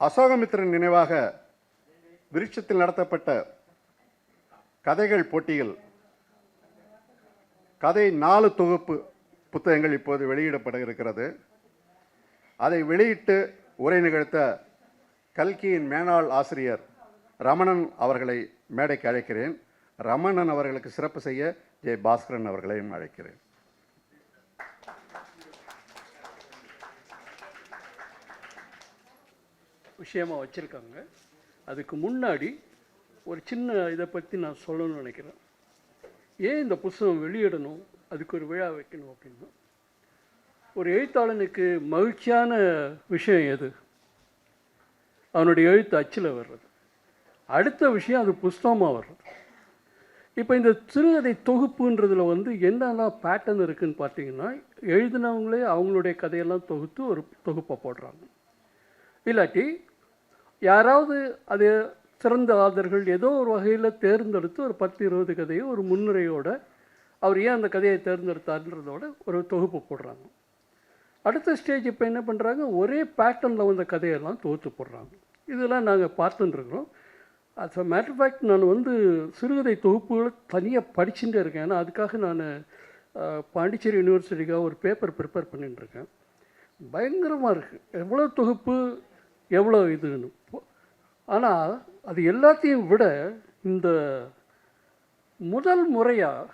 அசோகமித்திரன் நினைவாக விருட்சத்தில் நடத்தப்பட்ட கதைகள் போட்டியில் கதை நாலு தொகுப்பு புத்தகங்கள் இப்போது வெளியிடப்பட இருக்கிறது அதை வெளியிட்டு உரை நிகழ்த்த கல்கியின் மேனாள் ஆசிரியர் ரமணன் அவர்களை மேடைக்கு அழைக்கிறேன். ரமணன் அவர்களுக்கு சிறப்பு செய்ய ஜெய பாஸ்கரன் அவர்களையும் அழைக்கிறேன். விஷயமாக வச்சுருக்காங்க. அதுக்கு முன்னாடி ஒரு சின்ன இதை பற்றி நான் சொல்லணும்னு நினைக்கிறேன். ஏன் இந்த புஸ்தகம் வெளியிடணும்? அதுக்கு ஒரு விழா வைக்கணும் அப்படின்னா. ஒரு எழுத்தாளனுக்கு மகிழ்ச்சியான விஷயம் எது? அவனுடைய எழுத்து அச்சில் வர்றது. அடுத்த விஷயம் அது புஸ்தகமாக வர்றது. இப்போ இந்த சிறுகதை தொகுப்புன்றதில் வந்து என்னெல்லாம் பேட்டர்ன் இருக்குதுன்னு பார்த்தீங்கன்னா எழுதினவங்களே அவங்களுடைய கதையெல்லாம் தொகுத்து ஒரு தொகுப்பை போடுறாங்க. இல்லாட்டி யாராவது அது சிறந்த ஆதர்கள் ஏதோ ஒரு வகையில் தேர்ந்தெடுத்து ஒரு பத்து இருபது கதையை ஒரு முன்னுரையோடு அவர் ஏன் அந்த கதையை தேர்ந்தெடுத்தார்ன்றதோட ஒரு தொகுப்பு போடுறாங்க. அடுத்த ஸ்டேஜ் இப்போ என்ன பண்ணுறாங்க ஒரே பேட்டர்னில் வந்த கதையெல்லாம் தொகுத்து போடுறாங்க. இதெல்லாம் நாங்கள் பார்த்துட்டுருக்குறோம் அஸ் அ மேட்டர் ஃபேக்ட் நான் வந்து சிறுகதை தொகுப்புகளை தனியாக படிச்சுட்டே இருக்கேன். ஏன்னா அதுக்காக நான் பாண்டிச்சேரி யூனிவர்சிட்டிக்காக ஒரு பேப்பர் ப்ரிப்பேர் பண்ணிட்டுருக்கேன் பயங்கரமாக இருக்குது எவ்வளோ தொகுப்பு எவ்வளோ இதுன்னு. ஆனால் அது எல்லாத்தையும் விட இந்த முதல் முறையாக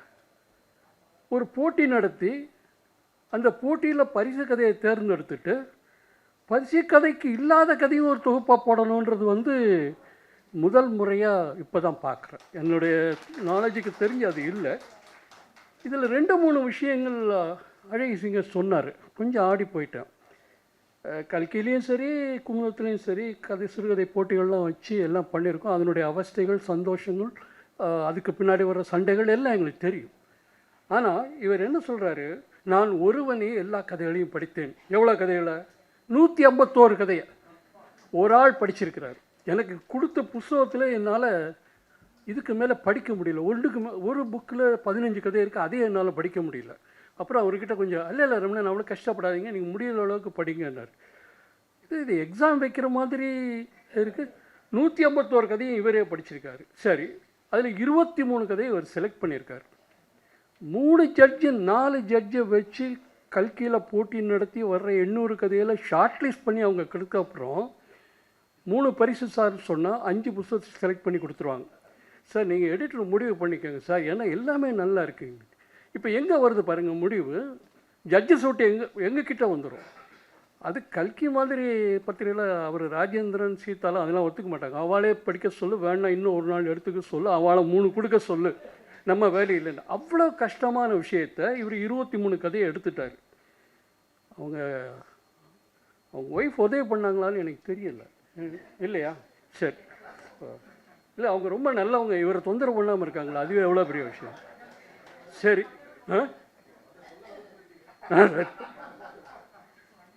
ஒரு போட்டி நடத்தி அந்த போட்டியில் பரிசு கதையை தேர்ந்தெடுத்துட்டு பரிசு கதைக்கு இல்லாத கதையும் ஒரு தொகுப்பாக போடணுன்றது வந்து முதல் முறையாக இப்போ தான் பார்க்குறேன். என்னுடைய நாலேஜுக்கு தெரிஞ்சு அது இல்லை. இதில் ரெண்டு மூணு விஷயங்கள் அழகி சிங்கர் சொன்னார். கொஞ்சம் ஆடி போயிட்டேன். கல்கிலையும் சரி குமுதத்துலேயும் சரி கதை சிறுகதை போட்டிகள்லாம் வச்சு எல்லாம் பண்ணியிருக்கோம். அதனுடைய அவஸ்தைகள் சந்தோஷங்கள் அதுக்கு பின்னாடி வர சண்டைகள் எல்லாம் எங்களுக்கு தெரியும். ஆனால் இவர் என்ன சொல்கிறாரு நான் ஒருவனே எல்லா கதைகளையும் படித்தேன். எவ்வளோ கதைகளை? நூற்றி ஐம்பத்தோரு கதையை. ஒரு ஆள் படிச்சிருக்கிறார். எனக்கு கொடுத்த புஸ்தகத்தில் என்னால் இதுக்கு மேலே படிக்க முடியல. ஒன்றுக்கு மே ஒரு புக்கில் பதினஞ்சு கதை இருக்குது அதே என்னால் படிக்க முடியல. அப்புறம் அவர்கிட்ட கொஞ்சம் அல்ல இல்லை ரமணன் அவ்வளோ கஷ்டப்படாதீங்க நீங்கள் முடியல அளவுக்கு படிங்கன்னார் இது இது எக்ஸாம் வைக்கிற மாதிரி இருக்குது நூற்றி ஐம்பத்தோரு கதையும் இவரே படிச்சிருக்காரு. சரி அதில் இருபத்தி மூணு கதையை இவர் செலக்ட் பண்ணியிருக்காரு. மூணு ஜட்ஜு நாலு ஜட்ஜை வச்சு கல்கியில் போட்டி நடத்தி வர்ற எண்ணூறு கதையில் ஷார்ட் லிஸ்ட் பண்ணி அவங்க கெடுக்க அப்புறம் மூணு பரிசு சார் சொன்னால் அஞ்சு புத்தகத்தை செலக்ட் பண்ணி கொடுத்துருவாங்க. சார் நீங்கள் எடிட்டர் முடிவு பண்ணிக்கோங்க சார் ஏன்னா எல்லாமே நல்லா இருக்குங்க. இப்போ எங்கே வருது பாருங்கள் முடிவு. ஜட்ஜஸ் சூட்டு எங்கே எங்ககிட்ட வந்துடும் அது கல்கி மாதிரி பத்திரிகையில் அவர் ராஜேந்திரன் சீதாலாம் அதெல்லாம் ஒத்துக்க மாட்டாங்க. அவளே படிக்க சொல்லு வேணாம் இன்னும் ஒரு நாள் எடுத்துக்க சொல்லு அவளை மூணு கொடுக்க சொல்லு. நம்ம வேலை இல்லைன்னு. அவ்வளோ கஷ்டமான விஷயத்த இவர் இருபத்தி மூணு கதையை எடுத்துட்டார். அவங்க அவங்க ஒய்ஃப் உதவி பண்ணாங்களான்னு எனக்கு தெரியல. இல்லையா? சரி. இல்லை அவங்க ரொம்ப நல்லவங்க. இவரை தொந்தரவு பண்ணாமல் இருக்காங்களா அதுவே எவ்வளோ பெரிய விஷயம். சரி.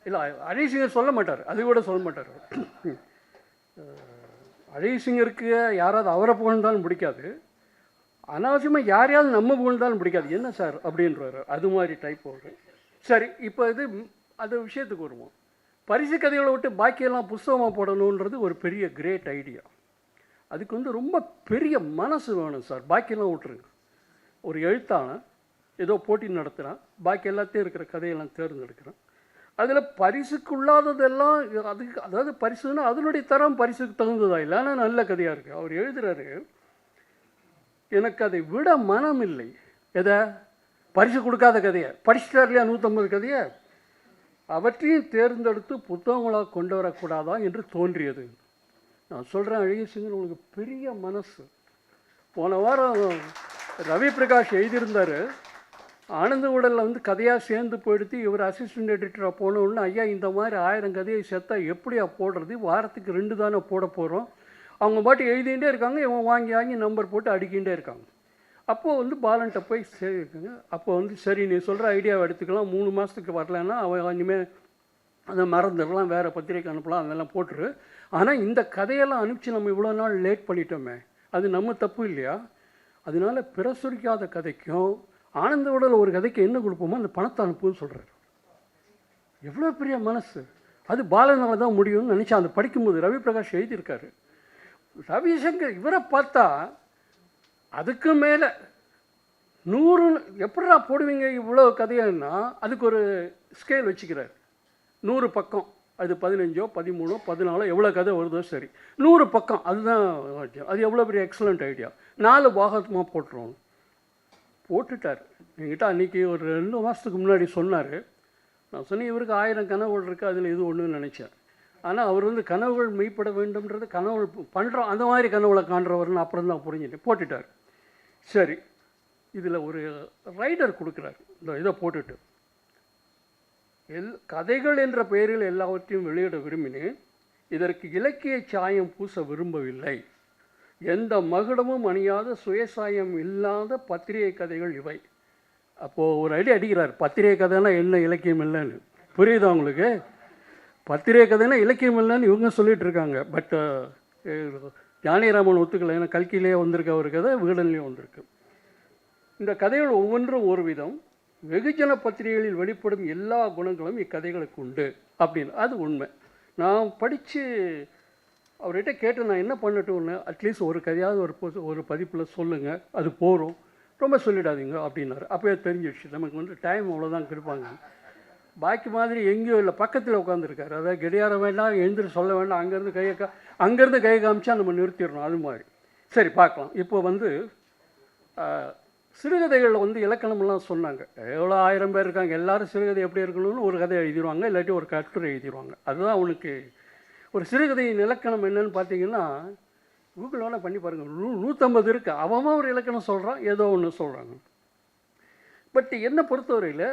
இல்லை அஜய் சிங்கர் சொல்ல மாட்டார். அது கூட சொல்ல மாட்டார். அஜய் சிங்கருக்கு யாராவது அவரை புகழ்ந்தாலும் பிடிக்காது. அனாவசியமாக யாரையாவது நம்ம புகழ்ந்தாலும் பிடிக்காது. என்ன சார் அப்படின்றாரு. அது மாதிரி டைப் ஒரு சரி இப்போ இது அந்த விஷயத்துக்கு வருவோம். பரிசு கதைகளை விட்டு பாக்கியெல்லாம் புஸ்தகமாக போடணுன்றது ஒரு பெரிய கிரேட் ஐடியா அதுக்கு வந்து ரொம்ப பெரிய மனசு வேணும் சார். பாக்கியெல்லாம் விட்டுருங்க. ஒரு எழுத்தாளன். ஏதோ போட்டி நடத்துகிறான் பாக்கி எல்லாத்தையும் இருக்கிற கதையெல்லாம் தேர்ந்தெடுக்கிறான். அதில் பரிசுக்குள்ளாததெல்லாம் அதுக்கு அதாவது பரிசுன்னா அதனுடைய தரம் பரிசுக்கு தகுந்ததா? இல்லை ஆனால் நல்ல கதையாக இருக்குது அவர் எழுதுகிறாரு எனக்கு அதை விட மனம் இல்லை. எதை? பரிசு கொடுக்காத கதையை. படிச்சிட்டார் இல்லையா நூற்றம்பது கதையை? அவற்றையும் தேர்ந்தெடுத்து புத்தகங்களாக கொண்டு வரக்கூடாதா என்று தோன்றியது. நான் சொல்கிறேன் அழகிய சிங்கர் உங்களுக்கு பெரிய மனசு. போன வாரம் ரவி பிரகாஷ் எழுதியிருந்தார் ஆனந்த உடலில் வந்து கதையாக சேர்ந்து போயிடுத்து இவர் அசிஸ்டன்ட் எடிட்டராக போனோன்னு ஐயா இந்த மாதிரி ஆயிரம் கதையை சேர்த்தா எப்படியா போடுறது? வாரத்துக்கு ரெண்டு தானே போட போகிறோம் அவங்க பாட்டு எழுதிகிட்டே இருக்காங்க. இவன் வாங்கி வாங்கி நம்பர் போட்டு அடிக்கிட்டே இருக்காங்க. அப்போது வந்து பாலன்ட்ட போய் சேர்க்குங்க அப்போ வந்து சரி நீ சொல்கிற ஐடியாவை எடுத்துக்கலாம். மூணு மாதத்துக்கு வரலன்னா அவன் இனிமேல் அதை மறந்துடலாம். வேறு பத்திரிக்கை அனுப்பலாம். அதெல்லாம் போட்டுரு. ஆனால் இந்த கதையெல்லாம் அனுப்பிச்சு நம்ம இவ்வளோ நாள் லேட் பண்ணிட்டோமே. அது நம்ம தப்பு இல்லையா? அதனால பிரசுரிக்காத கதைக்கும் ஆனந்த உடல் ஒரு கதைக்கு என்ன கொடுப்போமோ அந்த பணத்தை அனுப்புன்னு சொல்கிறார் எவ்வளோ பெரிய மனசு. அது பாலனால் தான் முடியும்னு நினச்சா அந்த படிக்கும்போது ரவி பிரகாஷ் எழுதியிருக்காரு. ரவிசங்கர் இவரை பார்த்தா அதுக்கு மேலே நூறு எப்படா போடுவீங்க இவ்வளோ கதைன்னா அதுக்கு ஒரு ஸ்கேல் வச்சுக்கிறார். நூறு பக்கம். அது பதினஞ்சோ பதிமூணோ பதினாலோ எவ்வளோ கதை வருதோ சரி. நூறு பக்கம். அதுதான் அது எவ்வளோ பெரிய எக்ஸலண்ட் ஐடியா நாலு பாகமாக போட்டுருவோம் போட்டுட்டார் என்கிட்ட அன்றைக்கி ஒரு ரெண்டு மாதத்துக்கு முன்னாடி சொன்னார். நான் சொன்னேன் இவருக்கு ஆயிரம் கனவுகள் இருக்குது அதில் இது ஒன்றுன்னு நினச்சேன் ஆனால் அவர் வந்து கனவுகள் மெய்ப்பட வேண்டும்ன்றது கனவுகள் பண்ணுறோம் அந்த மாதிரி கனவுகளை காண்றவர்னு அப்புறம் தான் புரிஞ்சுட்டேன் போட்டுட்டார். சரி இதில் ஒரு ரைடர் கொடுக்குறாரு. இந்த இதை போட்டுட்டு. எல் கதைகள் என்ற பெயரில் எல்லாவற்றையும் வெளியிட விரும்பினேன். இதற்கு இலக்கிய சாயம் பூச விரும்பவில்லை. எந்த மகுடமும் அணியாத சுயசாயம் இல்லாத பத்திரிகை கதைகள் இவை. அப்போது ஒரு அடி அடிக்கிறார். பத்திரிகை கதைனா என்ன இலக்கியம் இல்லைன்னு. புரியுதா உங்களுக்கு? பத்திரிகை கதைனா இலக்கியம் இல்லைன்னு இவங்க சொல்லிகிட்டு இருக்காங்க. பட் uh, ஞானிராமன் ஒத்துக்கலை. ஏன்னா கல்கிலேயே வந்திருக்க ஒரு கதை வீடன்லேயும் வந்திருக்கு. இந்த கதைகள் ஒவ்வொன்றும் ஒரு விதம். வெகுஜன பத்திரிகைகளில் வெளிப்படும் எல்லா குணங்களும் இக்கதைகளுக்கு உண்டு. அப்படின்னு. அது உண்மை. நான் படித்து அவர்கிட்ட கேட்டு நான் என்ன பண்ணட்டும்னு? அட்லீஸ்ட் ஒரு கதையாவது ஒரு ஒரு பதிப்பில் சொல்லுங்கள் அது போகிறோம் ரொம்ப சொல்லிடாதீங்க அப்படின்னாரு. அப்போயே தெரிஞ்சிடுச்சு நமக்கு வந்து டைம் அவ்வளோதான் கொடுப்பாங்க. பாக்கி மாதிரி எங்கேயோ இல்லை. பக்கத்தில் உட்காந்துருக்காரு அதாவது கடியாரம் வேண்டாம் எழுந்திரி சொல்ல வேண்டாம். அங்கேருந்து கையை கா அங்கேருந்து கையை காமிச்சா நம்ம நிறுத்திடணும். அது மாதிரி. சரி பார்க்கலாம் இப்போ வந்து சிறுகதைகளில் வந்து இலக்கணமெல்லாம் சொன்னாங்க. எவ்வளோ ஆயிரம் பேர் இருக்காங்க. எல்லாரும் சிறுகதை எப்படி இருக்கணும்னு ஒரு கதை எழுதிடுவாங்க இல்லாட்டி ஒரு கட்டுரை எழுதிடுவாங்க அதுதான் அவனுக்கு ஒரு சிறுகதையின் இலக்கணம் என்னன்னு பார்த்தீங்கன்னா கூகுள் வேணால் பண்ணி பாருங்கள் நூ நூற்றம்பது இருக்குது அவன் ஒரு இலக்கணம் சொல்கிறான் ஏதோ ஒன்று சொல்கிறாங்க பட் என்னை பொறுத்தவரையில்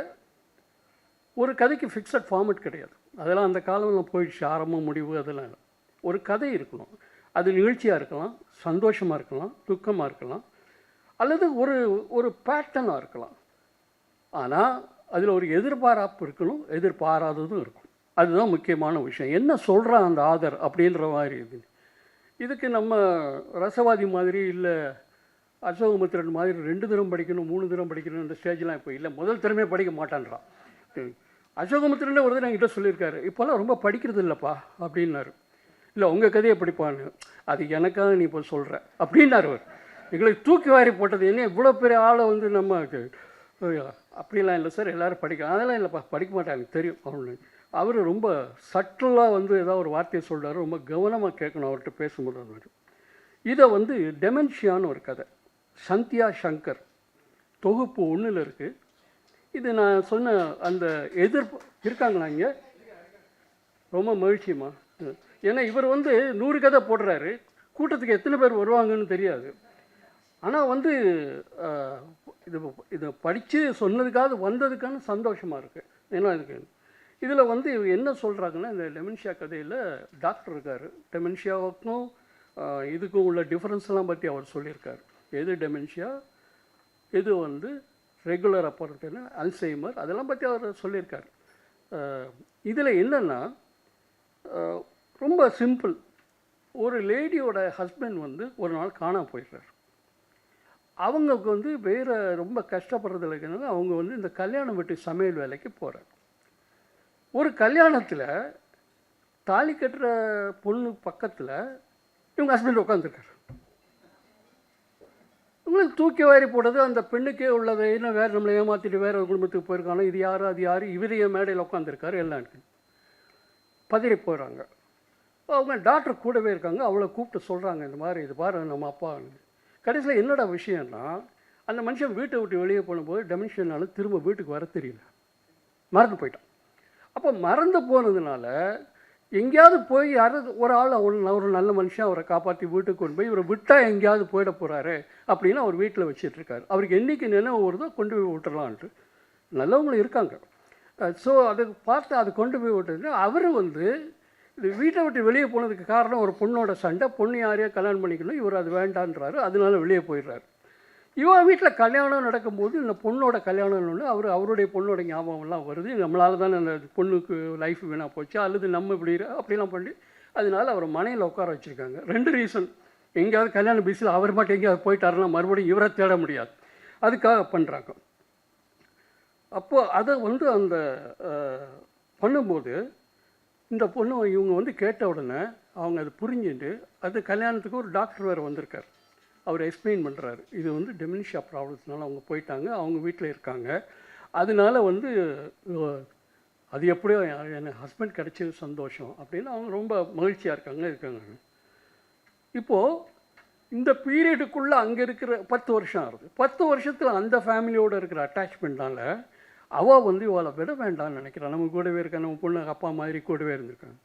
ஒரு கதைக்கு ஃபிக்ஸட் ஃபார்மட் கிடையாது. அதெல்லாம் அந்த காலம்லாம் போயிடுச்சு ஆரம்பம் முடிவு அதெல்லாம் இல்லை. ஒரு கதை இருக்கணும் அது நிகழ்ச்சியாக இருக்கலாம் சந்தோஷமாக இருக்கலாம் துக்கமாக இருக்கலாம் அல்லது ஒரு ஒரு பேட்டர்னாக இருக்கலாம். ஆனால் அதில் ஒரு எதிர்பாராப்பு இருக்கணும் எதிர்பாராததும் இருக்கும் அதுதான் முக்கியமான விஷயம். என்ன சொல்கிறான் அந்த ஆதர் அப்படின்ற மாதிரி இது இதுக்கு நம்ம ரசவாதி மாதிரி இல்லை அசோகமித்திரன் மாதிரி ரெண்டு தரம் படிக்கணும் மூணு தரம் படிக்கணும் இந்த ஸ்டேஜ்லாம் இப்போ இல்லை. முதல் திறமே படிக்க மாட்டான்றான் அசோகமித்திரன் ஒரு தடவை என்கிட்ட சொல்லியிருக்காரு. இப்போல்லாம் ரொம்ப படிக்கிறது இல்லைப்பா அப்படின்னாரு. இல்லை உங்கள் கதையை படிப்பான்னு. அது எனக்காக நீ இப்போ சொல்கிற அப்படின்னாரு அவர். எங்களுக்கு தூக்கி வாரி போட்டது என்ன? இவ்வளோ பெரிய ஆளை வந்து நம்ம அப்படிலாம் இல்லை சார். எல்லோரும் படிக்கலாம் அதெல்லாம் இல்லைப்பா படிக்க மாட்டாங்க. தெரியும். அவனு. அவர் ரொம்ப சட்டலாக வந்து ஏதாவது ஒரு வார்த்தையை சொல்கிறார் ரொம்ப கவனமாக கேட்கணும் அவர்கிட்ட பேசும்போது அவர் இதை வந்து டெமென்ஷியான்னு ஒரு கதை. சந்தியா சங்கர். தொகுப்பு ஒன்றில் இருக்குது இது நான் சொன்ன அந்த எதிர்ப்பு இருக்காங்களா இங்கே? ரொம்ப மகிழ்ச்சிமா ஏன்னா இவர் வந்து நூறு கதை போடுறாரு. கூட்டத்துக்கு எத்தனை பேர் வருவாங்கன்னு தெரியாது. ஆனால் வந்து இது இதை படித்து சொன்னதுக்காக வந்ததுக்கான சந்தோஷமாக இருக்குது ஏன்னா இதுக்கு இதில் வந்து இவங்க என்ன சொல்கிறாங்கன்னா இந்த டெமென்ஷியா கதையில் டாக்டர் இருக்கார். டெமென்ஷியாவுக்கும் இதுக்கும் உள்ள டிஃப்ரென்ஸ்லாம் பற்றி அவர் சொல்லியிருக்காரு. எது டெமென்ஷியா எது வந்து ரெகுலர் அப்பார்ட்மெண்ட் அல்சைமர் அதெல்லாம் பற்றி அவர் சொல்லியிருக்காரு. இதில் என்னென்னா ரொம்ப சிம்பிள் ஒரு லேடியோட ஹஸ்பண்ட் வந்து ஒரு நாள் காணாமல் போயிடுறார். அவங்களுக்கு வந்து வேறு ரொம்ப கஷ்டப்படுறதுல இருக்கிறதுனால அவங்க வந்து இந்த கல்யாணம் வீட்டு சமையல் வேலைக்கு போகிறார் ஒரு கல்யாணத்தில் தாலி கட்டுற பொண்ணு பக்கத்தில் இவங்க ஹஸ்பண்ட் உட்காந்துருக்காரு உங்களுக்கு தூக்கி வாரி போடுறது அந்த பெண்ணுக்கே உள்ளது என்ன வேறு நம்மளை ஏமாற்றிட்டு வேறு ஒரு குடும்பத்துக்கு போயிருக்காங்க இது யார் அது யார்? இவரைய மேடையில் உட்காந்துருக்காரு எல்லாம் இருக்கு பதறி போயிடுறாங்க அவங்க டாக்டர் கூடவே இருக்காங்க. அவளை கூப்பிட்டு சொல்கிறாங்க இந்த மாதிரி இது பாரு நம்ம அப்பா கடைசியில் என்னடா விஷயம்னா அந்த மனுஷன் வீட்டை விட்டு வெளியே போகும்போது டெமென்ஷனால திரும்ப வீட்டுக்கு வர தெரியல. மறந்து போயிட்டான். அப்போ மறந்து போனதுனால எங்கேயாவது போய் யாராவது ஒரு ஆள் அவர் ஒரு நல்ல மனுஷன் அவரை காப்பாற்றி வீட்டுக்கு கொண்டு போய் இவரை விட்டால் எங்கேயாவது போயிட போகிறாரு அப்படின்னு அவர் வீட்டில் வச்சிட்ருக்காரு அவருக்கு என்றைக்கு நினைவு வருதோ கொண்டு போய் விட்டுறலான்ட்டு நல்லவங்களும் இருக்காங்க. ஸோ அதை பார்த்து அதை கொண்டு போய் விட்டது அவர் வந்து இது வீட்டை விட்டு வெளியே போனதுக்கு காரணம் ஒரு பொண்ணோட சண்டை பொண்ணு யாரையோ கல்யாணம் பண்ணிக்கணும் இவர் அது வேண்டான்றாரு அதனால வெளியே போயிடுறாரு. இவன் வீட்டில் கல்யாணம் நடக்கும்போது இந்த பொண்ணோட கல்யாணம்னு அவர் அவருடைய பொண்ணோட ஞாபகம்லாம் வருது. நம்மளால் தானே அந்த பொண்ணுக்கு லைஃப் வீணாக போச்சு. அல்லது நம்ம இப்படி அப்படிலாம் பண்ணி அதனால அவர் மனையில் உட்கார வச்சுருக்காங்க. ரெண்டு ரீசன் எங்கேயாவது கல்யாண பிஸியில் அவர் மட்டும் எங்கேயாவது போயிட்டாருன்னா மறுபடியும் இவரை தேட முடியாது. அதுக்காக பண்ணுறாங்க அப்போது அதை வந்து அந்த பண்ணும்போது இந்த பொண்ணு இவங்க வந்து கேட்ட உடனே அவங்க அதை புரிஞ்சுட்டு அது கல்யாணத்துக்கு ஒரு டாக்டர் வேறு வந்திருக்கார். அவர் எக்ஸ்பிளைன் பண்ணுறாரு இது வந்து டெமினிஷியா ப்ராப்ளம்ஸ்னால அவங்க போயிட்டாங்க அவங்க வீட்டில் இருக்காங்க. அதனால வந்து அது எப்படியோ என் ஹஸ்பண்ட் கிடச்சது சந்தோஷம் அப்படின்னு அவங்க ரொம்ப மகிழ்ச்சியாக இருக்காங்க இருக்காங்க. இப்போது இந்த பீரியடுக்குள்ளே அங்கே இருக்கிற பத்து வருஷம் ஆகுது. பத்து வருஷத்தில் அந்த ஃபேமிலியோடு இருக்கிற அட்டாச்மெண்ட்னால அவள் வந்து இவளை விட வேண்டாம்னு நினைக்கிறான் நம்ம கூடவே இருக்கா நம்ம பொண்ணு அப்பா மாதிரி கூடவே இருந்திருக்காங்க.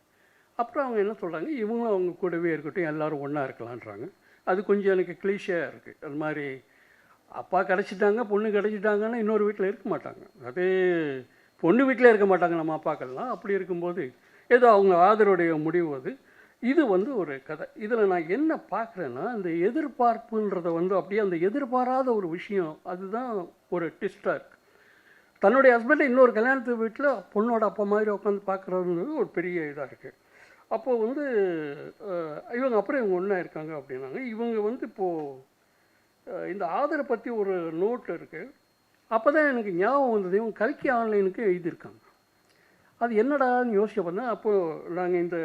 அப்புறம் அவங்க என்ன சொல்கிறாங்க இவங்களும் அவங்க கூடவே இருக்கட்டும் எல்லோரும் ஒன்றா இருக்கலான்றாங்க அது கொஞ்சம் எனக்கு கிளீஷியாக இருக்குது அது மாதிரி அப்பா கிடச்சிட்டாங்க பொண்ணு கிடச்சிட்டாங்கன்னா இன்னொரு வீட்டில் இருக்க மாட்டாங்க. அதே பொண்ணு வீட்டில் இருக்க மாட்டாங்க நம்ம அப்பாக்கள்லாம். அப்படி இருக்கும்போது ஏதோ அவங்க ஆதரவுடைய முடிவு அது. இது வந்து ஒரு கதை. இதில் நான் என்ன பார்க்குறேன்னா இந்த எதிர்பார்ப்புன்றதை வந்து அப்படியே அந்த எதிர்பாராத ஒரு விஷயம் அதுதான் ஒரு ட்விஸ்டாக இருக்குது தன்னுடைய ஹஸ்பண்டை இன்னொரு கல்யாணத்து வீட்டில் பொண்ணோட அப்பா மாதிரி உட்காந்து பார்க்குறதுன்றது ஒரு பெரிய இதாக இருக்குது அப்போது வந்து இவங்க அப்புறம் இவங்க ஒன்றா இருக்காங்க அப்படின்னாங்க. இவங்க வந்து இப்போது இந்த ஆதரை பற்றி ஒரு நோட் இருக்குது அப்போ தான் எனக்கு ஞாபகம் வந்தது. இவங்க கல்கி ஆன்லைனுக்கு எழுதியிருக்காங்க. அது என்னடான்னு யோசிக்க பண்ணேன் அப்போது நாங்கள் இந்த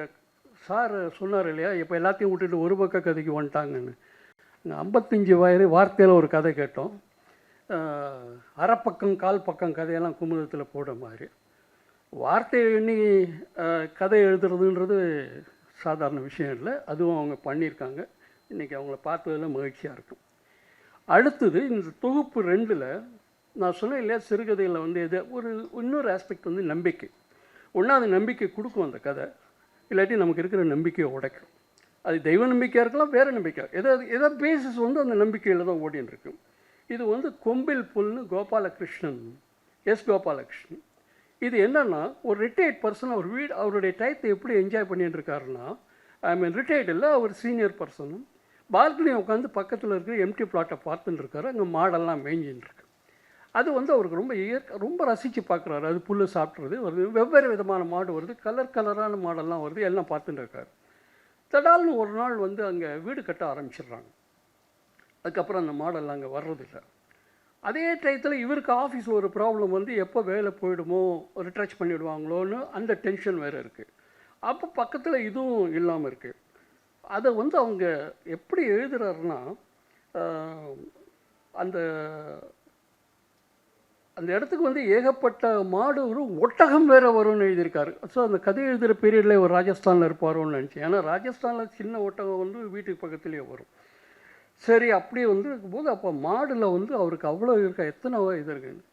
சார் சொன்னார் இல்லையா இப்போ எல்லாத்தையும் விட்டுட்டு ஒரு பக்க கதைக்கு வந்துட்டாங்கன்னு. ஐம்பத்தஞ்சு வயது வார்த்தையில் ஒரு கதை கேட்டோம். அரைப்பக்கம் கால் பக்கம் கதையெல்லாம் குமுதத்தில் போடுற மாதிரி. வார்த்தை எண்ணி கதை எழுதுறதுன்றது சாதாரண விஷயம் இல்லை. அதுவும் அவங்க பண்ணியிருக்காங்க. இன்றைக்கி அவங்கள பார்த்ததில் மகிழ்ச்சியாக இருக்கும். அடுத்தது இந்த தொகுப்பு ரெண்டில் நான் சொன்னேன் இல்லையா சிறுகதையில் வந்து எது ஒரு இன்னொரு ஆஸ்பெக்ட் வந்து நம்பிக்கை. ஒன்றா அது நம்பிக்கை கொடுக்கும் அந்த கதை. இல்லாட்டி நமக்கு இருக்கிற நம்பிக்கையை உடைக்கும். அது தெய்வ நம்பிக்கையாக இருக்கலாம் வேறு நம்பிக்கை எதாவது எதோ பேசிஸ் வந்து அந்த நம்பிக்கையில் தான் ஓடின்னு இருக்கும். இது வந்து கொம்பில் புல்னு கோபாலகிருஷ்ணன் எஸ். கோபாலகிருஷ்ணன் இது என்னென்னா ஒரு ரிட்டையர்ட் பர்சன் அவர் வீடு அவருடைய டயத்தை எப்படி என்ஜாய் பண்ணிட்டு இருக்காருன்னா ஐ மீன் ரிட்டையர்ட் இல்லை அவர் சீனியர் பர்சனும் பால்கனி உட்காந்து பக்கத்தில் இருக்கிற எம்டி பிளாட்டை பார்த்துட்டு இருக்காரு அங்கே மாடெல்லாம் மேய்ஞ்சின்னு இருக்கு அது வந்து அவருக்கு ரொம்ப இயற்கை ரொம்ப ரசித்து பார்க்குறாரு. அது புல் சாப்பிட்றது வருது. வெவ்வேறு விதமான மாடு வருது. கலர் கலரான மாடெல்லாம் வருது. எல்லாம் பார்த்துட்டு இருக்காரு தடால்னு ஒரு நாள் வந்து அங்கே வீடு கட்ட ஆரம்பிச்சிடுறாங்க. அதுக்கப்புறம் அந்த மாடெல்லாம் அங்கே வர்றதில்லை. அதே டயத்தில் இவருக்கு ஆஃபீஸில் ஒரு ப்ராப்ளம் வந்து எப்போ வேலை போயிடுமோ ரிட்ரச் பண்ணிவிடுவாங்களோன்னு அந்த டென்ஷன் வேறு இருக்குது அப்போ பக்கத்தில் இதுவும் இல்லாமல் இருக்குது அதை வந்து அவங்க எப்படி எழுதுறாருன்னா அந்த அந்த இடத்துக்கு வந்து ஏகப்பட்ட மாடு ஒரு ஒட்டகம் வேறு வரும்னு எழுதியிருக்காரு. ஸோ அந்த கதை எழுதுகிற பீரியடில் ஒரு ராஜஸ்தானில் இருப்பாரோன்னு நினச்சேன். ஏன்னா ராஜஸ்தானில் சின்ன ஒட்டகம் வந்து வீட்டுக்கு பக்கத்துலேயே வரும். சரி அப்படி வந்து இருக்கும்போது அப்போ மாடில் வந்து அவருக்கு அவ்வளோ இருக்கா எத்தனை இது இருக்குன்னு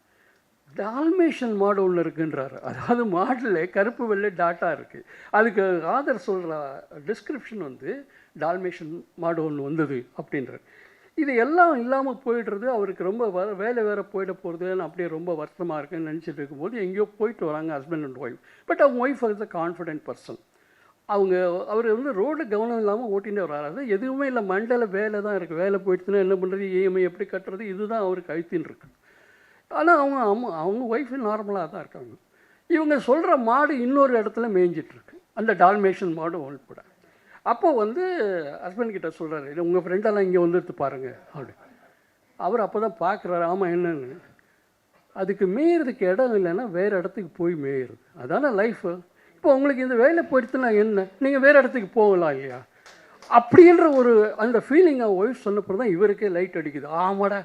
டால்மேஷன் மாடு ஒன்று இருக்குன்றாரு. அதாவது மாடில் கருப்பு வெள்ளை டாட்டா இருக்குது அதுக்கு ஆதர் சொல்கிற டிஸ்கிரிப்ஷன் வந்து டால்மேஷன் மாடு ஒன்று வந்தது அப்படின்றார். இது எல்லாம் இல்லாமல் போயிடுறது அவருக்கு ரொம்ப வ வேலை வேறு போயிட போகிறதுன்னு அப்படியே ரொம்ப வருத்தமாக இருக்குன்னு நினச்சிட்டு இருக்கும்போது எங்கேயோ போயிட்டு வராங்க ஹஸ்பண்ட் அண்ட் ஒய்ஃப் பட் அவங்க wife is a confident person அவங்க அவர் வந்து ரோடு கவனம் இல்லாமல் ஓட்டிகிட்டே வர்றாரு. அது எதுவுமே இல்லை மண்டல வேலை தான் இருக்குது வேலை போயிடுச்சுன்னா என்ன பண்ணுறது இஎம்ஐ எப்படி கட்டுறது? இதுதான் அவருக்கு அழுத்தின்னு இருக்கு. ஆனால் அவங்க அம்மா அவங்க ஒய்ஃபு நார்மலாக தான் இருக்காங்க. இவங்க சொல்கிற மாடு இன்னொரு இடத்துல மேய்ஞ்சிட்ருக்கு அந்த டால்மேஷன் மாடு உள்பட அப்போ வந்து ஹஸ்பண்ட் கிட்ட சொல்கிறாரு இல்லை உங்கள் ஃப்ரெண்டெல்லாம் இங்கே வந்துடுத்து பாருங்கள் அப்படி அவர் அப்போ தான் பார்க்குறாரு ஆமாம் என்னன்னு. அதுக்கு மேயறதுக்கு இடம் இல்லைன்னா வேறு இடத்துக்கு போய் மேயிருது அதானே லைஃபு இப்போ உங்களுக்கு இந்த வேலை போயிடுச்சுன்னா என்ன? நீங்கள் வேறு இடத்துக்கு போகலாம் இல்லையா? அப்படின்ற ஒரு அந்த ஃபீலிங் அவன் ஒய்ஃப் சொன்னப்போ தான் இவருக்கே லைட் அடிக்குது. ஆமாடா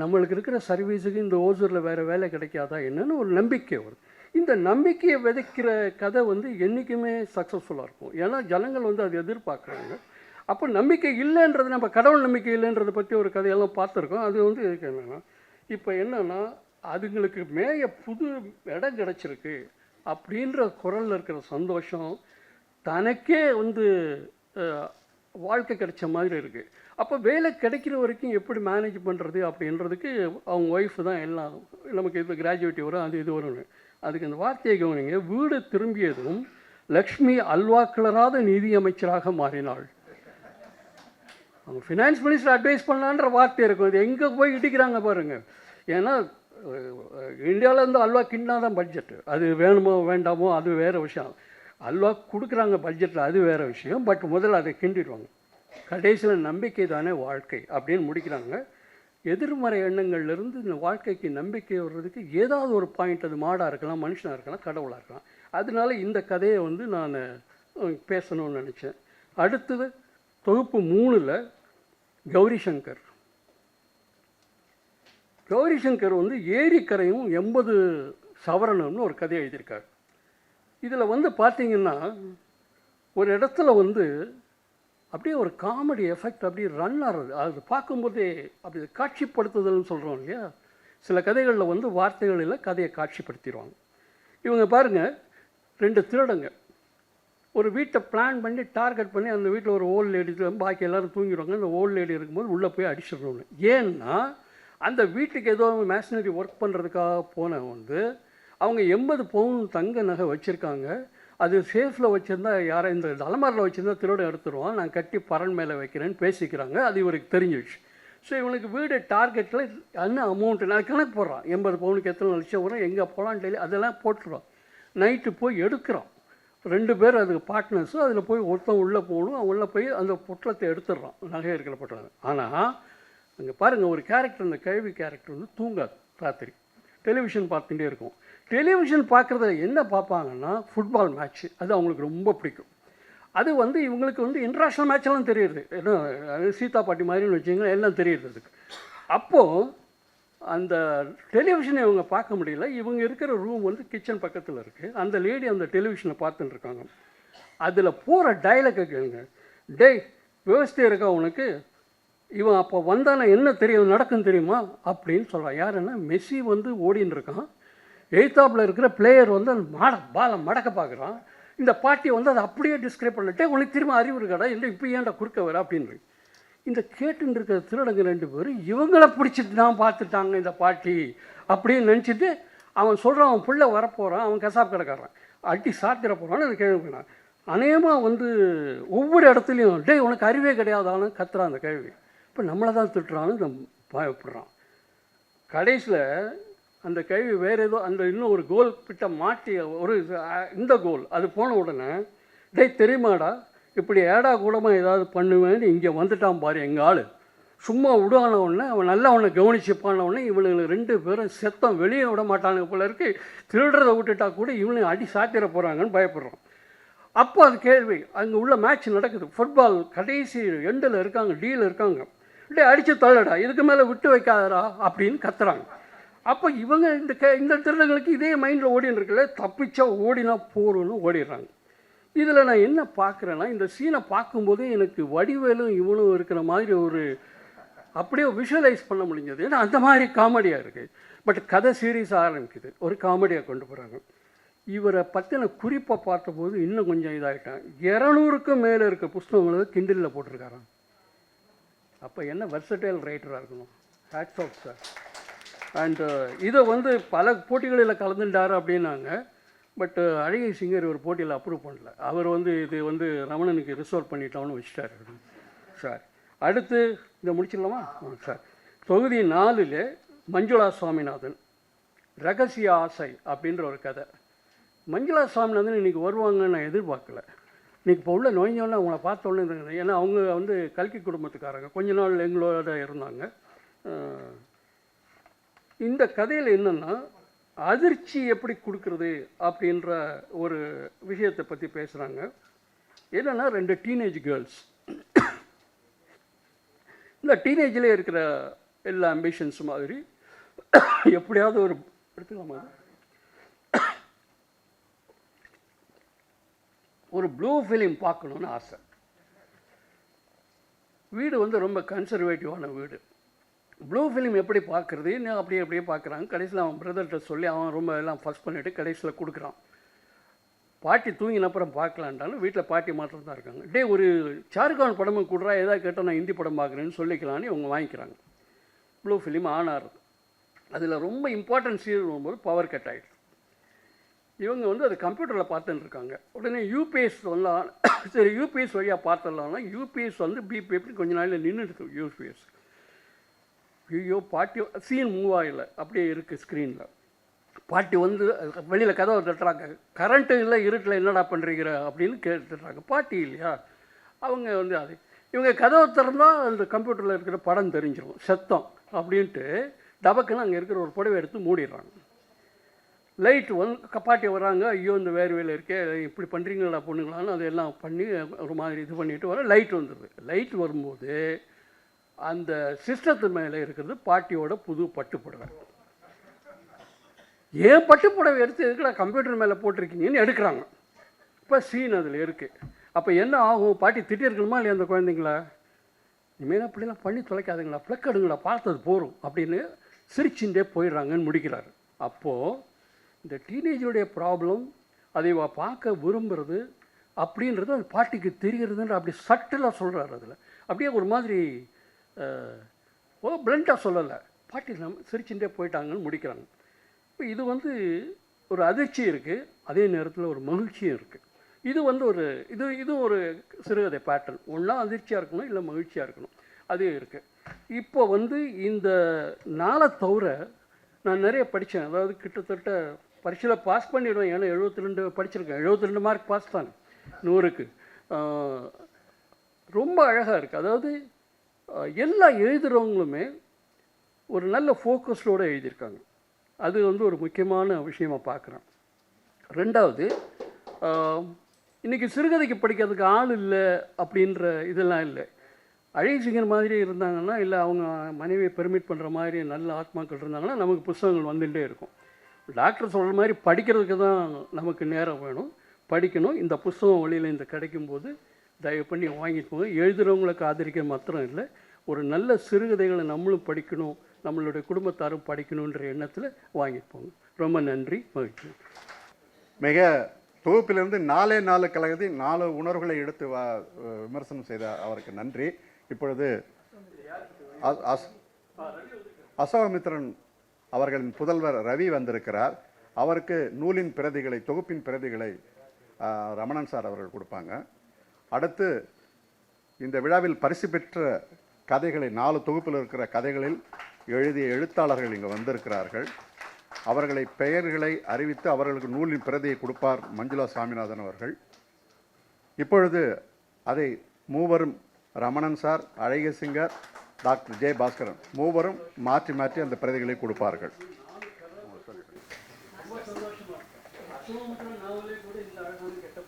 நம்மளுக்கு இருக்கிற சர்வீஸுக்கு இந்த ஓசூரில் வேறு வேலை கிடைக்காதா என்னன்னு ஒரு நம்பிக்கை வரும். இந்த நம்பிக்கையை விதைக்கிற கதை வந்து என்றைக்குமே சக்ஸஸ்ஃபுல்லாக இருக்கும். ஏன்னா ஜனங்கள் வந்து அதை எதிர்பார்க்குறாங்க. அப்போ நம்பிக்கை இல்லைன்றது நம்ம கடவுள் நம்பிக்கை இல்லைன்றதை பற்றி ஒரு கதையெல்லாம் பார்த்துருக்கோம். அது வந்து இதுக்கு என்னென்னா இப்போ என்னென்னா அதுங்களுக்கு மேய புது இடம் கிடச்சிருக்கு. அப்படின்ற குரலில் இருக்கிற சந்தோஷம் தனக்கே வந்து வாழ்க்கை கிடைச்ச மாதிரி இருக்குது அப்போ வேலை கிடைக்கிற வரைக்கும் எப்படி மேனேஜ் பண்ணுறது அப்படின்றதுக்கு அவங்க ஒய்ஃப் தான் எல்லாம் நமக்கு இது கிராஜுவேட்டி வரும் அது இது வரும்னு. அதுக்கு அந்த வார்த்தையை கவனிங்க. வீடு திரும்பியதும் லக்ஷ்மி அல்வா நிதியமைச்சராக அமைச்சராக மாறினாள். அவங்க ஃபினான்ஸ் மினிஸ்டர் அட்வைஸ் பண்ணலான்ற வார்த்தை இருக்கும். அது எங்கே போய் இடிக்கிறாங்க பாருங்கள் ஏன்னா இந்தியாவிலேருந்து அல்வா கிண்டா தான் பட்ஜெட்டு அது வேணுமோ வேண்டாமோ அது வேறு விஷயம். அல்வா கொடுக்குறாங்க பட்ஜெட்டில் அது வேறு விஷயம். பட் முதல்ல அதை கிண்டிடுவாங்க கடைசியில் நம்பிக்கை தானே வாழ்க்கை அப்படின்னு முடிக்கிறாங்க. எதிர்மறை எண்ணங்கள்லேருந்து இந்த வாழ்க்கைக்கு நம்பிக்கை வர்றதுக்கு ஏதாவது ஒரு பாயிண்ட் அது மாடாக இருக்கலாம் மனுஷனாக இருக்கலாம் கடவுளாக இருக்கலாம். அதனால இந்த கதையை வந்து நான் பேசணும்னு நினச்சேன். அடுத்தது தொகுப்பு மூணில் கௌரி சங்கர். கௌரி சங்கர் வந்து ஏரிக்கரையும் எண்பது சவரணம்னு ஒரு கதை எழுதியிருக்காரு. இதில் வந்து பார்த்தீங்கன்னா ஒரு இடத்துல வந்து அப்படியே ஒரு காமெடி எஃபெக்ட் அப்படியே ரன் ஆகிறது அது பார்க்கும்போதே அப்படி காட்சிப்படுத்துதல்னு சொல்கிறோம் இல்லையா? சில கதைகளில் வந்து வார்த்தைகளில் கதையை காட்சிப்படுத்திடுவாங்க. இவங்க பாருங்கள் ரெண்டு திருடங்க. ஒரு வீட்டை பிளான் பண்ணி டார்கெட் பண்ணி அந்த வீட்டில் ஒரு ஓல்டு லேடி பாக்கி எல்லாரும் தூங்கிடுவாங்க. அந்த ஓல்டு லேடி இருக்கும்போது உள்ளே போய் அடிச்சிடணும்னு ஏன்னா அந்த வீட்டுக்கு ஏதோ மேஷனரி ஒர்க் பண்ணுறதுக்காக போன வந்து அவங்க எண்பது பவுன் தங்க நகை வச்சுருக்காங்க. அது சேஃபில் வச்சுருந்தா யாரை இந்த அலமாரில் வச்சுருந்தா திருடம் எடுத்துருவான். நான் கட்டி பரன் மேலே வைக்கிறேன்னு பேசிக்கிறாங்க. அது இவருக்கு தெரிஞ்சிடுச்சு ஸோ இவனுக்கு வீடு டார்கெட்டில் என்ன அமௌண்ட்டு நான் கணக்கு போடுறான். எண்பது பவுனுக்கு எத்தனை லட்சம் வரும் எங்கே போகலாம் டெய்லி அதெல்லாம் போட்டுருவான். நைட்டு போய் எடுக்கிறோம் ரெண்டு பேர் அதுக்கு பார்ட்னர்ஸும் அதில் போய் ஒருத்தன் உள்ளே போகணும். அவன் உள்ளே போய் அந்த பொட்டலத்தை எடுத்துடுறான். நகை இருக்கிற பொட்டலத்தை. ஆனால் அங்கே பாருங்கள் ஒரு கேரக்டர் அந்த கழுவி கேரக்டர் வந்து தூங்காது ராத்திரி. டெலிவிஷன் பார்த்துட்டே இருக்கும். டெலிவிஷன் பார்க்குறத என்ன பார்ப்பாங்கன்னா ஃபுட்பால் மேட்ச்சு அது அவங்களுக்கு ரொம்ப பிடிக்கும். அது வந்து இவங்களுக்கு வந்து இன்டர்நேஷ்னல் மேட்செல்லாம் தெரியுது. என்ன அது சீதா பாட்டி மாதிரின்னு வச்சிங்கன்னா எல்லாம் தெரியுது அதுக்கு. அப்போது அந்த டெலிவிஷனை இவங்க பார்க்க முடியல. இவங்க இருக்கிற ரூம் வந்து கிச்சன் பக்கத்தில் இருக்குது அந்த லேடி அந்த டெலிவிஷனை பார்த்துட்டு இருக்காங்க. அதில் போகிற டைலாக்கை கேளுங்க. டேய் விவசாயம் இருக்கா உனக்கு? இவன் அப்போ வந்தானே என்ன தெரியும் நடக்கும் தெரியுமா? அப்படின்னு சொல்கிறான் யாருன்னா மெஸ்ஸி வந்து ஓடின்னு இருக்கான். எய்தாப்பில் இருக்கிற பிளேயர் வந்து அந்த மாட பாலை மடக்க பார்க்குறான் இந்த பாட்டி வந்து அதை அப்படியே டிஸ்கிரைப் பண்ணிட்டே உனக்கு திரும்ப அறிவு இருக்காடா? இல்லை இப்போ ஏன்டா குறுக்க வர? அப்படின்னு. இந்த கேட்டுன்னு இருக்கிற திருடங்க ரெண்டு பேரும் இவங்கள பிடிச்சிட்டு தான் பார்த்துட்டாங்க இந்த பாட்டி அப்படின்னு நினச்சிட்டு அவன் சொல்கிறான் அவன் பிள்ளை வரப்போகிறான் அவன் கசாப் கடைக்காரன். அட்டி சாத்திர போகிறான்னு அதை கேள்வி அநேகமாக வந்து ஒவ்வொரு இடத்துலையும் டேய் உனக்கு அறிவே கிடையாதான்னு கத்துறான் அந்த கேள்வி. இப்போ நம்மளை தான் திட்டுறான்னு இந்த பயப்படுறான். கடைசியில் அந்த கைவி வேறு ஏதோ அந்த இன்னும் ஒரு கோல் கிட்ட மாட்டி ஒரு இந்த கோல் அது போன உடனே டேய் தெரியுமாடா இப்படி ஏடா கூடமாக ஏதாவது பண்ணுவேன்னு இங்கே வந்துட்டான் பாரு எங்கள் ஆள். சும்மா விடுவான உடனே அவன் நல்லா அவனை கவனிச்சுப்பான உடனே இவனுக்கு ரெண்டு பேரும் செத்தம் வெளியே விட மாட்டானுங்க போல இருக்கு. திருடுறதை விட்டுட்டா கூட இவனுக்கு அடி சாத்திர போகிறாங்கன்னு பயப்படுறான். அப்போ அது கேள்வி அங்கே உள்ள மேட்ச் நடக்குது. ஃபுட்பால் கடைசி எண்டில் இருக்காங்க டீல இருக்காங்க. டே அடித்து தள்ளடா இதுக்கு மேலே விட்டு வைக்காதடா அப்படின்னு கத்துறாங்க. அப்போ இவங்க இந்த க இந்த திருடங்களுக்கு இதே மைண்டில் ஓடின்னு இருக்குல்ல தப்பிச்சா ஓடினா போறோன்னு ஓடிடுறாங்க. இதில் நான் என்ன பார்க்குறேன்னா இந்த சீனை பார்க்கும்போதே எனக்கு வடிவேலும் இவனும் இருக்கிற மாதிரி ஒரு அப்படியே விஷுவலைஸ் பண்ண முடிஞ்சது. ஏன்னா அந்த மாதிரி காமெடியாக இருக்குது பட் கதை சீரியஸ் ஆரம்பிக்குது. ஒரு காமெடியாக கொண்டு போகிறாங்க இவரை பற்றின குறிப்பை பார்த்தபோது இன்னும் கொஞ்சம் இதாகிட்டேன் இரநூறுக்கும் மேலே இருக்க புஸ்தகங்களை கிண்டலில் போட்டிருக்காரான் அப்போ என்ன வெர்சடைல் ரைட்டராக இருக்கணும்? ஹேட்ஸ் ஆஃப் சார் அண்டு இதை வந்து பல போட்டிகளில் கலந்துட்டார் அப்படின்னாங்க. பட் uh, அழகை சிங்கர் ஒரு போட்டியில் அப்ரூவ் பண்ணல. அவர் வந்து இது வந்து ரமணனுக்கு ரிசர்வ் பண்ணிட்டோம்னு வச்சுட்டார். சார் அடுத்து இதை முடிச்சிடலாமா? சார் தொகுதி நாலில் மஞ்சுளா சுவாமிநாதன் ரகசிய ஆசை அப்படின்ற ஒரு கதை. மஞ்சுளா சுவாமிநாதன் இன்றைக்கி வருவாங்கன்னு நான் எதிர்பார்க்கல. இன்றைக்கி இப்போ உள்ள நோய்ஞ்சோன்னே அவங்கள பார்த்தோன்னே இருந்தது. ஏன்னா அவங்க வந்து கல்கி குடும்பத்துக்காரங்க. கொஞ்ச நாள் எங்களோட இருந்தாங்க. இந்த கதையில் என்னென்னா அதிர்ச்சி எப்படி கொடுக்குறது அப்படின்ற ஒரு விஷயத்தை பற்றி பேசுகிறாங்க என்னென்னா ரெண்டு டீனேஜ் கேர்ள்ஸ் இந்த டீனேஜ்லேயே இருக்கிற எல்லா அம்பிஷன்ஸ் மாதிரி எப்படியாவது ஒரு எடுத்துக்கலாமா? ஒரு ப்ளூ ஃபிலிம் பார்க்கணுன்னு ஆசை. வீடு வந்து ரொம்ப கன்சர்வேட்டிவான வீடு. ப்ளூ ஃபிலிம் எப்படி பார்க்குறது? இன்னும் அப்படியே அப்படியே பார்க்குறாங்க. கடைசியில் அவன் பிரதர்கிட்ட சொல்லி அவன் ரொம்ப எல்லாம் ஃபஸ்ட் பண்ணிவிட்டு கடைசியில் கொடுக்குறான். பாட்டி தூங்கின அப்புறம் பார்க்கலான்ட்டாலும் வீட்டில் பாட்டி மாத்திரம் தான் இருக்காங்க. டே ஒரு ஷாருக்கான் படமும் கொடுறா ஏதாவது கேட்டால் நான் ஹிந்தி படம் பார்க்குறேன்னு சொல்லிக்கலான்னு இவங்க வாங்கிக்கிறாங்க. ப்ளூ ஃபிலிம் ஆன் அதில் ரொம்ப இம்பார்ட்டன்ட் சீரியல் வரும்போது பவர் கட் ஆகிடுது இவங்க வந்து அது கம்ப்யூட்டரில் பார்த்துட்டு இருக்காங்க உடனே யூபிஎஸ் வரலாம் சரி யூபிஎஸ் வழியாக பார்த்துடலாம்னா யூபிஎஸ் வந்து பிபி எப்படி கொஞ்ச நாளில் நின்றுடுது யூபிஎஸ் ஐயோ பாட்டி சீன் மூவ் ஆகலை. அப்படியே இருக்குது ஸ்க்ரீனில் பாட்டி வந்து வெளியில் கதவை தட்டுறாங்க. கரண்ட்டு இல்லை இருட்டில் என்னடா பண்ணுறீங்க அப்படின்னு கேட்டுறாங்க பாட்டி இல்லையா? அவங்க வந்து அது இவங்க கதவை திறந்தால் அந்த கம்ப்யூட்டரில் இருக்கிற படம் தெரிஞ்சிடும் சத்தம். அப்படின்ட்டு டபக்குன்னு அங்கே இருக்கிற ஒரு புடவை எடுத்து மூடிடுறாங்க. லைட் வந்து பாட்டி வராங்க ஐயோ இந்த வேர்வையில் இருக்கே இப்படி பண்ணுறீங்களா பொண்ணுங்களான்னு அதெல்லாம் பண்ணி ஒரு மாதிரி இது பண்ணிட்டு வர லைட் வந்துடுது. லைட் வரும்போது அந்த சிஸ்டத்து மேலே இருக்கிறது பாட்டியோட புது பட்டுப்புடவை. ஏன் பட்டுப்புடவை எடுத்து எதுக்குடா கம்ப்யூட்டர் மேலே போட்டிருக்கீங்கன்னு எடுக்கிறாங்க. இப்போ சீன் அதில் இருக்குது அப்போ என்ன ஆகும்? பாட்டி திட்டிருக்கணுமா இல்லையா அந்த குழந்தைங்கள? இனிமேல் அப்படிலாம் பண்ணி தொலைக்காதுங்களா பிளக்கடுங்களா பார்த்தது போகிறோம் அப்படின்னு சிரிச்சுட்டே போயிடுறாங்கன்னு முடிக்கிறாரு. அப்போது இந்த டீனேஜருடைய ப்ராப்ளம் அதை பார்க்க விரும்புறது அப்படின்றது அந்த பாட்டிக்கு தெரிகிறதுன்ற அப்படி சட்டிலாக சொல்கிறாரு அதில். அப்படியே ஒரு மாதிரி ஓ பிளண்ட்டாக சொல்லலை. பாட்டி நம்ம சிரிச்சுட்டே போயிட்டாங்கன்னு முடிக்கிறாங்க. இப்போ இது வந்து ஒரு அதிர்ச்சி இருக்குது அதே நேரத்தில் ஒரு மகிழ்ச்சியும் இருக்குது இது வந்து ஒரு இது இது ஒரு சிறுகதை பேட்டர்ன் ஒன்றா அதிர்ச்சியாக இருக்கணும் இல்லை மகிழ்ச்சியாக இருக்கணும். அதே இருக்குது இப்போ வந்து இந்த நாளை தவிர நான் நிறைய படித்தேன் அதாவது கிட்டத்தட்ட பரீட்சையில் பாஸ் பண்ணிவிடுவேன் ஏன்னா 72 ரெண்டு படிச்சிருக்கேன். 72 ரெண்டு மார்க் பாஸ் தான். நூறுக்கு. ரொம்ப அழகாக இருக்குது அதாவது எல்லா எழுதுகிறவங்களுமே ஒரு நல்ல ஃபோக்கஸ்டோடு எழுதியிருக்காங்க. அது வந்து ஒரு முக்கியமான விஷயமாக பார்க்குறேன். ரெண்டாவது இன்றைக்கி இன்னைக்கு சிறுகதைக்கு படிக்கிறதுக்கு ஆள் இல்லை அப்படின்ற இதெல்லாம் இல்லை. அழகிசிங்கர் மாதிரி இருந்தாங்கன்னா இல்லை அவங்க மனைவியை பெர்மிட் பண்ணுற மாதிரி நல்ல ஆத்மாக்கள் இருந்தாங்கன்னா நமக்கு புஸ்தகங்கள் வந்துகிட்டே இருக்கும். டாக்டர் சொல்கிற மாதிரி படிக்கிறதுக்கு தான் நமக்கு நேரம் வேணும். படிக்கணும். இந்த புஸ்தகம் வழியில் இந்த கிடைக்கும்போது தயவு பண்ணி வாங்கிட்டு போங்க. எழுதுகிறவங்களுக்கு ஆதரிக்க மாத்திரம் இல்லை. ஒரு நல்ல சிறுகதைகளை நம்மளும் படிக்கணும். நம்மளுடைய குடும்பத்தாரும் படிக்கணுன்ற எண்ணத்தில் வாங்கிட்டு போங்க. ரொம்ப நன்றி. மகிழ்ச்சி. மிக தொகுப்பிலிருந்து நாலே நாலு கழகத்தை நாலு உணர்வுகளை எடுத்து வா விமர்சனம் செய்த அவருக்கு நன்றி. இப்பொழுது அசோகமித்ரன் அவர்களின் புதல்வர் ரவி வந்திருக்கிறார். அவருக்கு நூலின் பிரதிகளை தொகுப்பின் பிரதிகளை ரமணன் சார் அவர்கள் கொடுப்பாங்க. அடுத்து இந்த விழாவில் பரிசு பெற்ற கதைகளை நாலு தொகுப்பில் இருக்கிற கதைகளில் எழுதிய எழுத்தாளர்கள் இங்கே வந்திருக்கிறார்கள். அவர்களை பெயர்களை அறிவித்து அவர்களுக்கு நூலின் பிரதியை கொடுப்பார் மஞ்சுளா சாமிநாதன் அவர்கள். இப்பொழுது அதை மூவரும் ரமணன் சார் அழகசிங்கர் டாக்டர் ஜெய பாஸ்கரன் மூவரும் மாற்றி மாற்றி அந்த பிரதிகளை கொடுப்பார்கள். கூட இந்த கெட்ட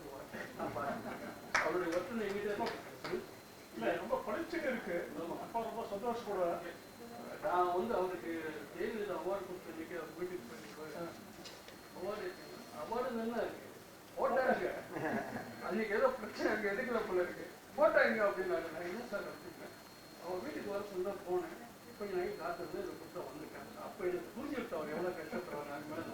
அவருடைய இல்லை ரொம்ப அப்பா ரொம்ப நான் வந்து அவருக்கு அவார்டு கொடுத்ததுக்கு அவார்டு அவார்டு நல்லா போட்டாங்க அன்னைக்கு ஏதோ பிரச்சனை அங்கே எடுக்கல போல இருக்கு. போட்டாங்க அப்படின்னாங்க நான் என்ன சார் அவன் வீட்டுக்கு வர சொன்னா போனேன் கொஞ்சம் நான் காத்துருந்து இந்த புத்தகம் வந்துட்டாங்க அப்போ எனக்கு புரிஞ்சுக்கிட்டு அவர் எவ்வளோ கஷ்டப்படுறாங்க அது மேலே